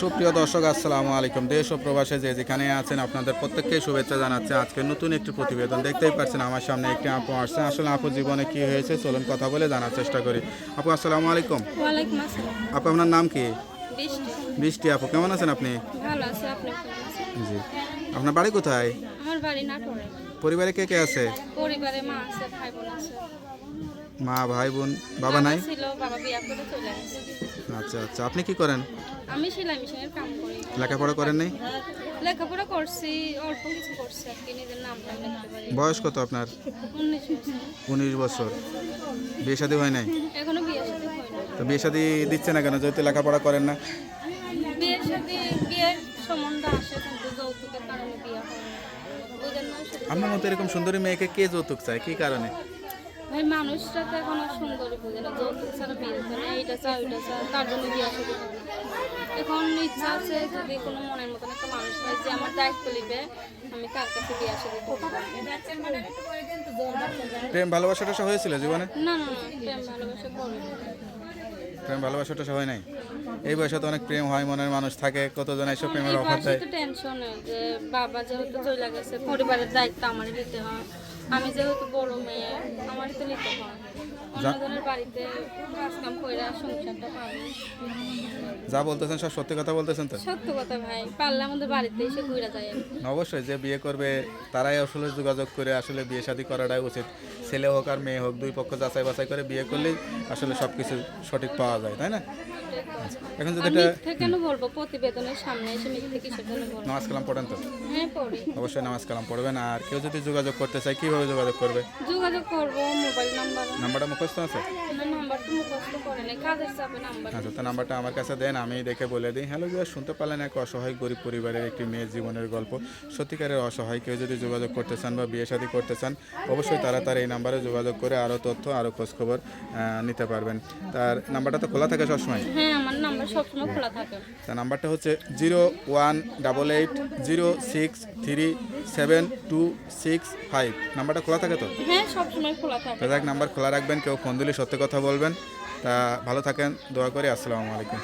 সুপ্রিয় দর্শক আসসালামু আলাইকুম। দেশ ও প্রবাসে যে যেখানে আছেন আপনাদের প্রত্যেককে শুভেচ্ছা জানাচ্ছে। আজকে নতুন একটি প্রতিবেদন দেখতেই পাচ্ছেন আমার সামনে একটি আপু আসছে। আসলে আপু জীবনে কি হয়েছে চলুন কথা বলে জানার চেষ্টা করি। আপু আসসালামু আলাইকুম। আপু আপনার নাম কি? বৃষ্টি। আপু কেমন আছেন আপনি? জি। আপনার বাড়ি কোথায়? পরিবারে কে কে আছে? পরিবারে মা আছে ভাই বোন আছে। মা ভাই বোন বাবা নাই? ছিল বাবা বিয়া করে চলে আচ্ছা আচ্ছা। আপনি কি করেন? আমি সেলাই মেশিনের কাম করি। লেখাপড়া করেন নাই? লেখাপড়া করছি অল্প কিছু করছি আর কি নিজের নামটা লিখতে পারি। বয়স কত আপনার? উনিশ বছর। উনিশ বছর। বিয়ে শাদী হয় নাই? এখনও বিয়ের সাথে হয়নি তো বিয়ে শাদী দিচ্ছে না কেন? যেহেতু লেখাপড়া করেন না। বিয়ের সাথে বিয়ের সম্বন্ধ আসে কিন্তু যৌতুকের কারণে বিয়ে হয় না। না আপনার মতো এরকম সুন্দরী মেয়েকে কে যৌতুক চায়? কি কারণে? ভাই মানুষটা তো এখন আর সুন্দরী বুঝে না যৌতুক ছাড়া বিয়ে না এইটা চা ওইটা চা তার জন্য বিয়ে এখন ইচ্ছা আছে যদি কোনো মনের মতন একটা মানুষ পাই যে আমার দায়িত্ব নিবে আমি তার কাছে বিয়ে প্রেম ভালোবাসাটা হয়েছিল জীবনে? না না প্রেম ভালোবাসা প্রেম ভালোবাসাটা সবাই নাই? এই বয়সে তো অনেক প্রেম হয় মনের মানুষ থাকে কতজন এসব প্রেমের অফার দেয়? টেনশন যে বাবা যেহেতু চলে গেছে পরিবারের দায়িত্ব আমারই নিতে হয়। আমি যেহেতু বড় মেয়ে আমারই তো নিতে হয়। বাড়িতে কাজ কাম করে সংসারটা পাবো যা বলতেছেন সব সত্যি কথা বলতেছেন তো? সত্য কথা ভাই পারলে আমাদের বাড়িতে এসে ঘুরে যায়। অবশ্যই যে বিয়ে করবে তারাই আসলে যোগাযোগ করে আসলে বিয়ে শাদী করাটাই উচিত। ছেলে হোক আর মেয়ে হোক দুই পক্ষ যাচাই বাছাই করে বিয়ে করলেই আসলে সব কিছু সঠিক পাওয়া যায় তাই না? এখন যদি এটা কেন বলব? প্রতিবেদনের সামনে এসে মিথ্যে কিসের জন্য বলব? নামাজ কালাম পড়েন তো? হ্যাঁ পড়ি। অবশ্যই নামাজ কালাম পড়বেন। আর কেউ যদি যোগাযোগ করতে চায় কীভাবে যোগাযোগ করবে? যোগাযোগ করব মোবাইল নাম্বার। নাম্বারটা মুখস্থ আছে? না নাম্বার আচ্ছা তো নাম্বারটা আমার কাছে দেন আমি দেখে বলে দিই। হ্যালো বিয়ার শুনতে পারলেন এক অসহায় গরিব পরিবারের একটি মেয়ের জীবনের গল্প। সত্যিকারের অসহায় কেউ যদি যোগাযোগ করতে চান বা বিয়ে শাদী করতে চান অবশ্যই তারা তার এই নাম্বারে যোগাযোগ করে আরও তথ্য আরও খোঁজখবর নিতে পারবেন। তার নাম্বারটা তো খোলা থাকে সবসময়? হ্যাঁ আমার নাম্বার সবসময় খোলা থাকে। তার নাম্বারটা হচ্ছে zero one double eight zero six three seven two six five. নাম্বারটা খোলা থাকে তো? হ্যাঁ সবসময় খোলা থাকে। নাম্বার খোলা রাখবেন কেউ ফোন দিলে সত্যি কথা বলবেন। তা ভালো থাকেন দোয়া করি আসসালামু আলাইকুম।